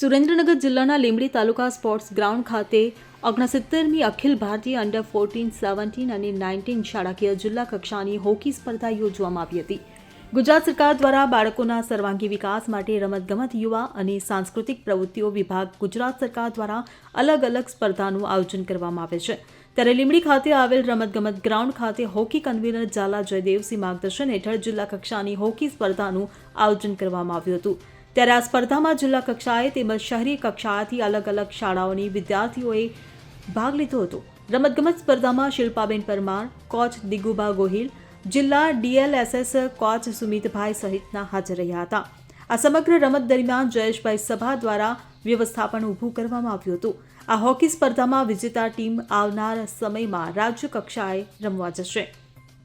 સુરેન્દ્રનગર જિલ્લાના લીંબડી તાલુકા sports ground ખાતે ઓગણસિત્તેરમી અખિલ ભારતીય અંડર ફોર્ટીન, સેવન્ટીન અને નાઇન્ટીન શાળાકીય જિલ્લા કક્ષાની હોકી સ્પર્ધા યોજવામાં આવી હતી. ગુજરાત સરકાર દ્વારા બાળકોના સર્વાંગી વિકાસ માટે રમતગમત યુવા અને સાંસ્કૃતિક પ્રવૃત્તિઓ વિભાગ ગુજરાત સરકાર દ્વારા અલગ અલગ સ્પર્ધાનું આયોજન કરવામાં આવે છે. ત્યારે લીંબડી ખાતે આવેલ રમતગમત ગ્રાઉન્ડ ખાતે હોકી કન્વીનર ઝાલા જયદેવસિંહ માર્ગદર્શન હેઠળ જિલ્લા કક્ષાની હોકી સ્પર્ધાનું આયોજન કરવામાં આવ્યું હતું. ત્યારે આ સ્પર્ધામાં જિલ્લા કક્ષાએ તેમજ શહેરી કક્ષાથી અલગ અલગ શાળાઓની વિદ્યાર્થીઓએ ભાગ લીધો હતો. રમતગમત સ્પર્ધામાં શિલ્પાબેન પરમાર, કોચ દિગુબા ગોહિલ, જિલ્લા ડીએલએસએસ કોચ સુમિતભાઈ સહિતના હાજર રહ્યા હતા. આ સમગ્ર રમત દરમિયાન જયેશભાઈ સભા દ્વારા વ્યવસ્થાપન ઊભું કરવામાં આવ્યું હતું. આ હોકી સ્પર્ધામાં વિજેતા ટીમ આવનાર સમયમાં રાજ્ય કક્ષાએ રમવા જશે.